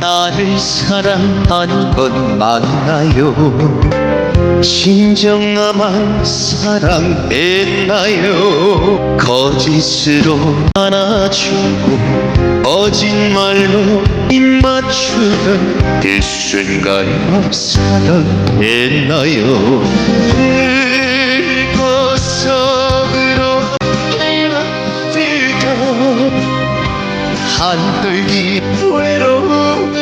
나를 사랑한 건 맞나요? 진정아만 사랑했나요? 거짓으로 안아주고 거짓말로 입맞추던 그 순간이 사랑했나요 한들기 외로움을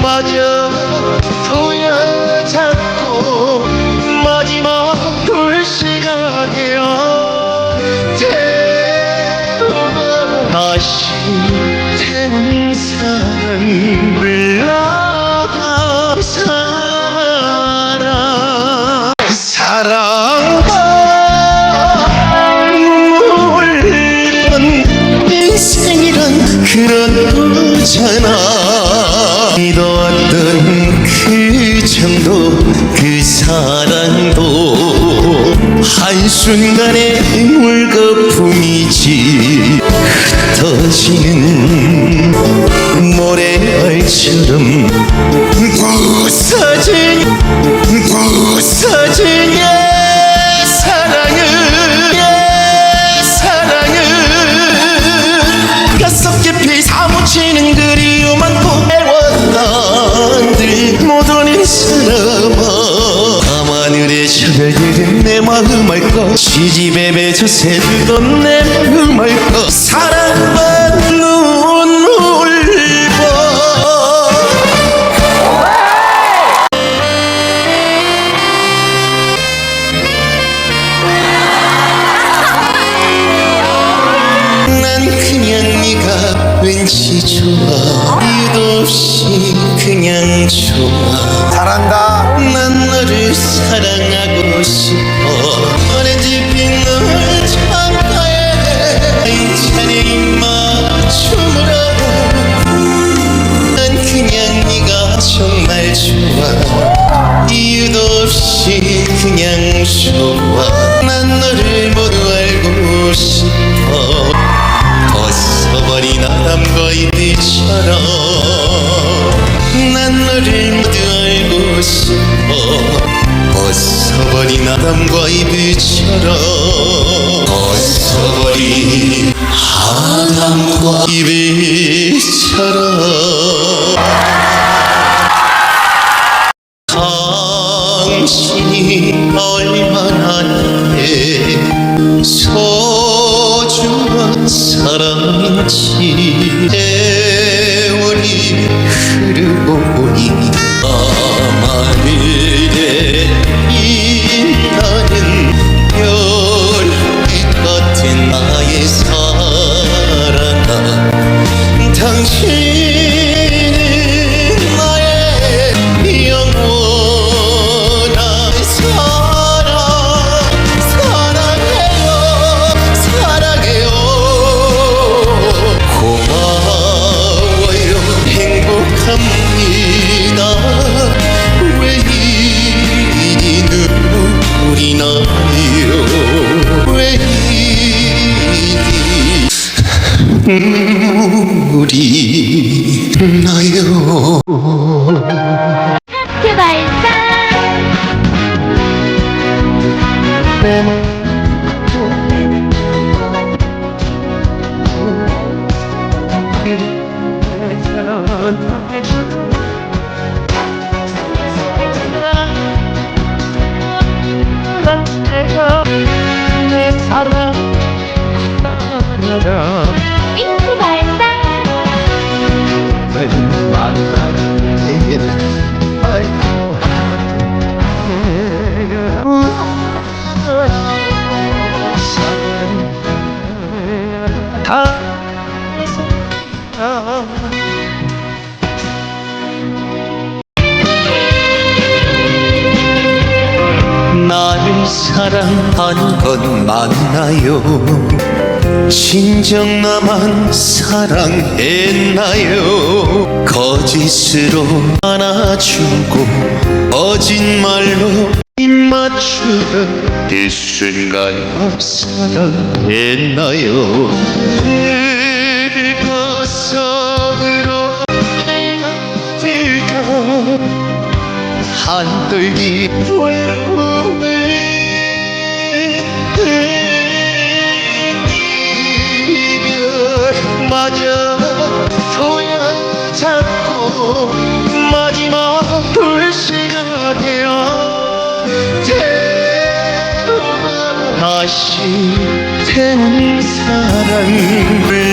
이별마저 도야잡고 마지막 되어 태우고 다시 생사는 거잖아 믿어왔던 그 정도 그 사랑도 한순간의 물거품이지 흩어지는 모래알처럼 부서진 부서진 시집에 맺어 새들던 내 마음 알까 사랑 왠지 좋아 이유도 없이 그냥 좋아 잘한다. 난 너를 사랑하고 싶어 오렌지 빛 아담과 이비처럼. 당신이 얼마나 내 소중한 사랑인지 하트 발사 내 사랑 윙크 발사. 나 를 사랑한 건 맞나요 진정 나만 사랑했나요? 거짓으로 안아주고 거짓말로 입맞추던 그 순간 사랑했나요? 늙어서으로 한들기 외로움 에 맞아 소야 잡고 마지막 불씨가 되어 태어나 다시 태어난 사랑을